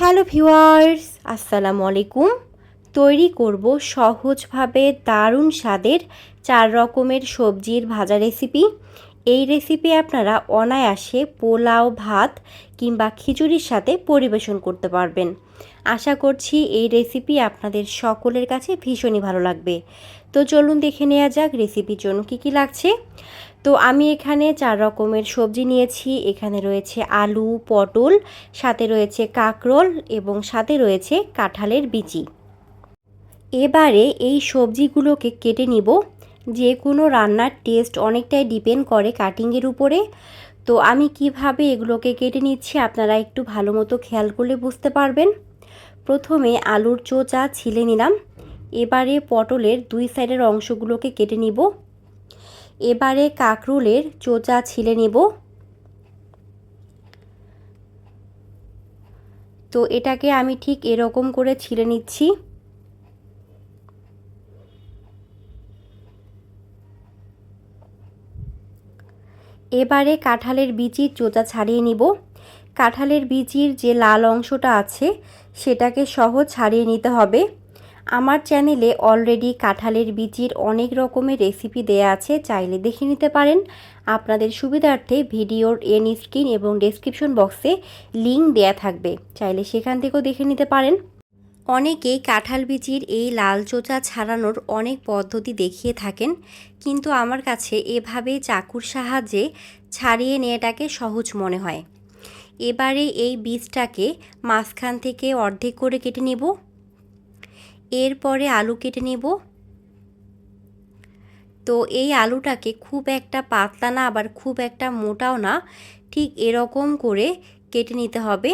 Hello viewers, আসসালামু আলাইকুম। তৈরি করব সহজভাবে দারুণ স্বাদের চার রকমের সবজির ভাজা রেসিপি। এই রেসিপি আপনারা অনায়াসে পোলাও, ভাত কিংবা খিচুড়ির সাথে পরিবেশন করতে পারবেন। আশা করছি এই রেসিপি আপনাদের সকলের কাছে ভীষণই ভালো লাগবে। তো চলুন দেখে নেওয়া যাক রেসিপির জন্য কী কী লাগছে। তো আমি এখানে চার রকমের সবজি নিয়েছি। এখানে রয়েছে আলু, পটল, সাথে রয়েছে কাকরোল এবং সাথে রয়েছে কাঁঠালের বিচি। এবারে এই সবজিগুলোকে কেটে নিব। যে কোনো রান্নার টেস্ট অনেকটাই ডিপেন্ড করে কাটিংয়ের উপরে। তো আমি কীভাবে এগুলোকে কেটে নিচ্ছি আপনারা একটু ভালো মতো খেয়াল করলে বুঝতে পারবেন। প্রথমে আলুর চোচা ছিলে নিলাম। এবারে পটলের দুই সাইডের অংশগুলোকে কেটে নিব। এবারে কাকরুলের চোচা ছিলে নেব। তো এটাকে আমি ঠিক এরকম করে ছিলে নিচ্ছি। এবারে কাঁঠালের বিচির চোচা ছাড়িয়ে নিব। কাঁঠালের বিচির যে লাল অংশটা আছে, সেটাকে সহজ ছাড়িয়ে নিতে হবে। আমার চ্যানেলে অলরেডি কাঁঠালের বিচির অনেক রকমের রেসিপি দেয়া আছে, চাইলে দেখে নিতে পারেন। আপনাদের সুবিধার্থে ভিডিওর এন স্ক্রিন এবং ডেসক্রিপশন বক্সে লিঙ্ক দেয়া থাকবে, চাইলে সেখান থেকেও দেখে নিতে পারেন। অনেকেই কাঁঠাল বিচির এই লাল চোচা ছাড়ানোর অনেক পদ্ধতি দেখিয়ে থাকেন, কিন্তু আমার কাছে এভাবে চাকুর সাহায্যে ছাড়িয়ে নেওয়াটাকে সহজ মনে হয়। এবারে এই বীজটাকে মাঝখান থেকে অর্ধেক করে কেটে নেব। এরপরে আলু কেটে নেব। তো এই আলুটাকে খুব একটা পাতলা না, আবার খুব একটা মোটাও না, ঠিক এরকম করে কেটে নিতে হবে।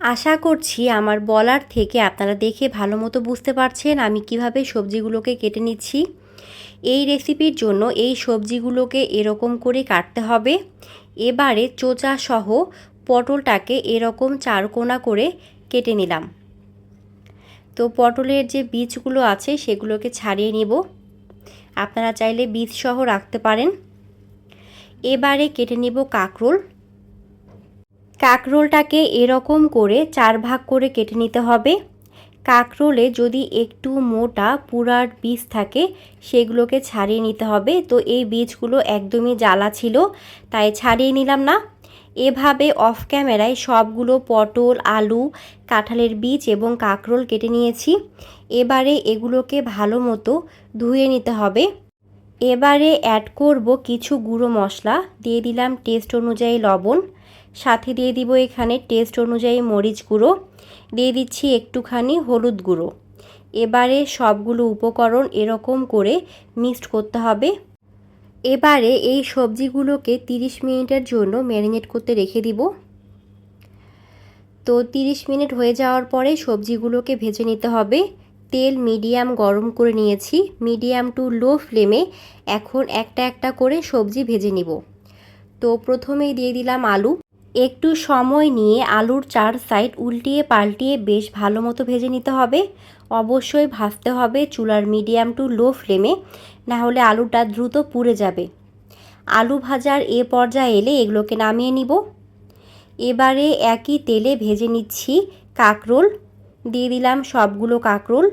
আশা করছি আমার বলার থেকে আপনারা দেখে ভালো মতো বুঝতে পারছেন আমি কীভাবে সবজিগুলোকে কেটে নিচ্ছি। এই রেসিপির জন্য এই সবজিগুলোকে এরকম করে কাটতে হবে। এবারে চোচা সহ পটলটাকে এরকম চারকোনা করে কেটে নিলাম। পটলের যে বীজগুলো আছে সেগুলোকে ছাড়িয়ে নিব। আপনারা চাইলে বীজ সহ রাখতে পারেন। এবারে কেটে নিব কাকরোল। কাকরোলটাকে এরকম করে চার ভাগ করে কেটে নিতে হবে। কাকরোলে যদি একটু মোটা পুরার বীজ থাকে সেগুলোকে ছাড়িয়ে নিতে হবে। তো এই বীজগুলো একদমই জ্বালা ছিল, তাই ছাড়িয়ে নিলাম না। এভাবে অফ ক্যামেরায় সবগুলো পটল, আলু, কাঁঠালের বীজ এবং কাঁকরোল কেটে নিয়েছি। এবারে এগুলোকে ভালো মতো ধুয়ে নিতে হবে। এবারে অ্যাড করব কিছু গুঁড়ো মশলা, দিয়ে দিলাম টেস্ট অনুযায়ী লবণ। সাথে দিয়ে দিব এখানে টেস্ট অনুযায়ী মরিচ গুঁড়ো। দিয়ে দিচ্ছি একটুখানি হলুদ গুঁড়ো। এবারে সবগুলো উপকরণ এরকম করে মিক্সড করতে হবে। এবারে এই সবজিগুলোকে 30 মিনিটের জন্য ম্যারিনেট করতে রেখে দিব। তো 30 মিনিট হয়ে যাওয়ার পরে সবজিগুলোকে ভেজে নিতে হবে। তেল মিডিয়াম গরম করে নিয়েছি। মিডিয়াম টু লো ফ্লেমে এখন একটা একটা করে সবজি ভেজে নিব। তো প্রথমেই দিয়ে দিলাম আলু। একটু সময় নিয়ে আলুর চার সাইড উল্টিয়ে পাল্টিয়ে বেশ ভালো মতো ভেজে নিতে হবে। অবশ্যই ভাজতে হবে চুলার মিডিয়াম টু লো ফ্লেমে না হলে আলুটা দ্রুত পুড়ে যাবে। আলু ভাজার এ পর্যায়ে এলে এগুলোকে নামিয়ে নিব। এবারে একই তেলে ভেজে নিচ্ছি কাকরোল। দিয়ে দিলাম সবগুলো কাকরোল।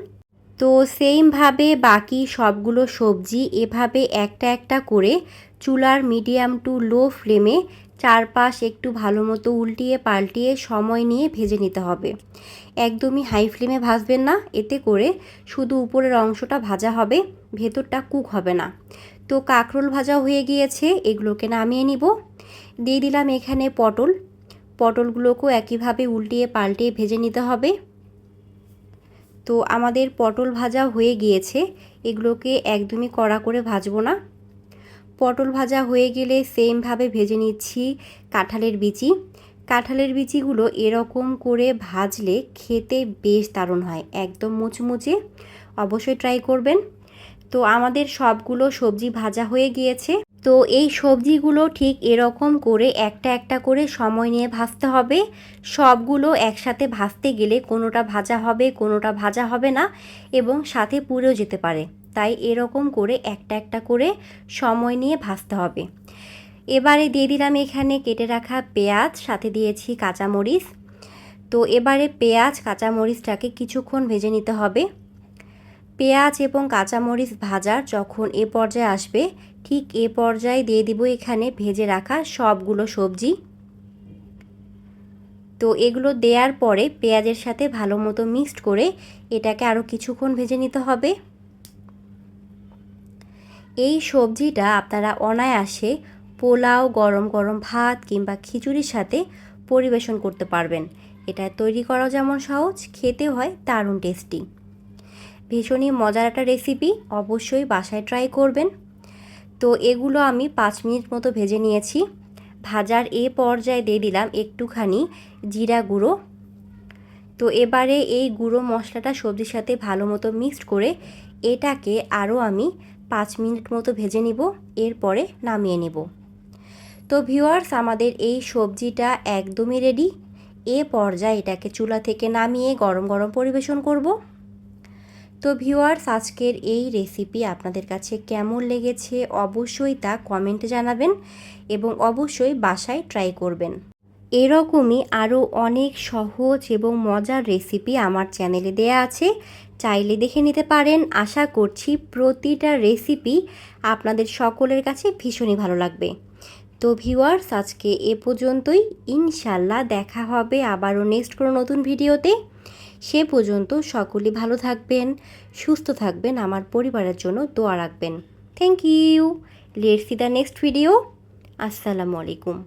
তো সেমভাবে বাকি সবগুলো সবজি এভাবে একটা একটা করে চুলার মিডিয়াম টু লো ফ্লেমে চারপাশ একটু ভালো মতো উল্টিয়ে পাল্টিয়ে সময় নিয়ে ভেজে নিতে হবে। একদমই হাই ফ্লেমে ভাজবেন না, এতে করে শুধু উপরের অংশটা ভাজা হবে, ভেতরটা কুক হবে না। তো কাঁকরোল ভাজা হয়ে গিয়েছে, এগুলোকে নামিয়ে নিব। দিয়ে দিলাম এখানে পটল। পটলগুলোকেও একইভাবে উল্টিয়ে পাল্টিয়ে ভেজে নিতে হবে। তো আমাদের পটল ভাজা হয়ে গিয়েছে, এগুলোকে একদমই কড়া করে ভাজবো না। পটল ভাজা হয়ে গেলে সেমভাবে ভেজে নিচ্ছি কাঁঠালের বিচি। কাঁঠালের বিচিগুলো এরকম করে ভাজলে খেতে বেশ দারুণ হয়, একদম মুচমুচে। অবশ্যই ট্রাই করবেন। তো আমাদের সবগুলো সবজি ভাজা হয়ে গিয়েছে। তো এই সবজিগুলো ঠিক এরকম করে একটা একটা করে সময় নিয়ে ভাজতে হবে। সবগুলো একসাথে ভাজতে গেলে কোনোটা ভাজা হবে, কোনোটা ভাজা হবে না এবং সাথে পুড়েও যেতে পারে। তাই এরকম করে একটা একটা করে সময় নিয়ে ভাজতে হবে। এবারে দিয়ে দিলাম এখানে কেটে রাখা পেঁয়াজ, সাথে দিয়েছি কাঁচামরিচ। তো এবারে পেঁয়াজ, কাঁচামরিচটাকে কিছুক্ষণ ভেজে নিতে হবে। পেঁয়াজ এবং কাঁচামরিচ ভাজার যখন এ পর্যায়ে আসবে, ঠিক এ পর্যায়ে দিয়ে দিব এখানে ভেজে রাখা সবগুলো সবজি। তো এগুলো দেওয়ার পরে পেঁয়াজের সাথে ভালো মতো মিক্সড করে এটাকে আরও কিছুক্ষণ ভেজে নিতে হবে। এই সবজিটা আপনারা অনায়াসে পোলাও, গরম গরম ভাত কিংবা খিচুড়ির সাথে পরিবেশন করতে পারবেন। এটা তৈরি করাও যেমন সহজ খেতে হয় দারুণ টেস্টি ভীষণই মজার একটা রেসিপি অবশ্যই বাসায় ট্রাই করবেন। তো এগুলো আমি পাঁচ মিনিট মতো ভেজে নিয়েছি। ভাজার এ পর্যায়ে দিয়ে দিলাম একটুখানি জিরা গুঁড়ো। তো এবারে এই গুঁড়ো মশলাটা সবজির সাথে ভালো মতো মিক্সড করে এটাকে আরও আমি পাঁচ মিনিট মতো ভেজে নিব, এরপরে নামিয়ে নেব। তো ভিউয়ার্স আমাদের এই সবজিটা একদমই রেডি এ পর্যায়ে এটাকে চুলা থেকে নামিয়ে গরম গরম পরিবেশন করব। তো ভিউয়ার্স আজকের এই রেসিপি আপনাদের কাছে কেমন লেগেছে অবশ্যই তা কমেন্টে জানাবেন এবং অবশ্যই বাসায় ট্রাই করবেন। এরকমই আরও অনেক সহজ এবং মজার রেসিপি আমার চ্যানেলে দেয়া আছে। চাইলে দেখে নিতে পারেন। আশা করছি প্রতিটা রেসিপি আপনাদের সকলের কাছে ভীষণই ভালো লাগবে। তো ভিউয়ার্স আজকে এ পর্যন্তই। ইনশাল্লাহ দেখা হবে আবারও নেক্সট কোনো নতুন ভিডিওতে। সে পর্যন্ত সকলেই ভালো থাকবেন, সুস্থ থাকবেন, আমার পরিবারের জন্য দোয়া রাখবেন। Thank you let's the next video আসসালামু আলাইকুম।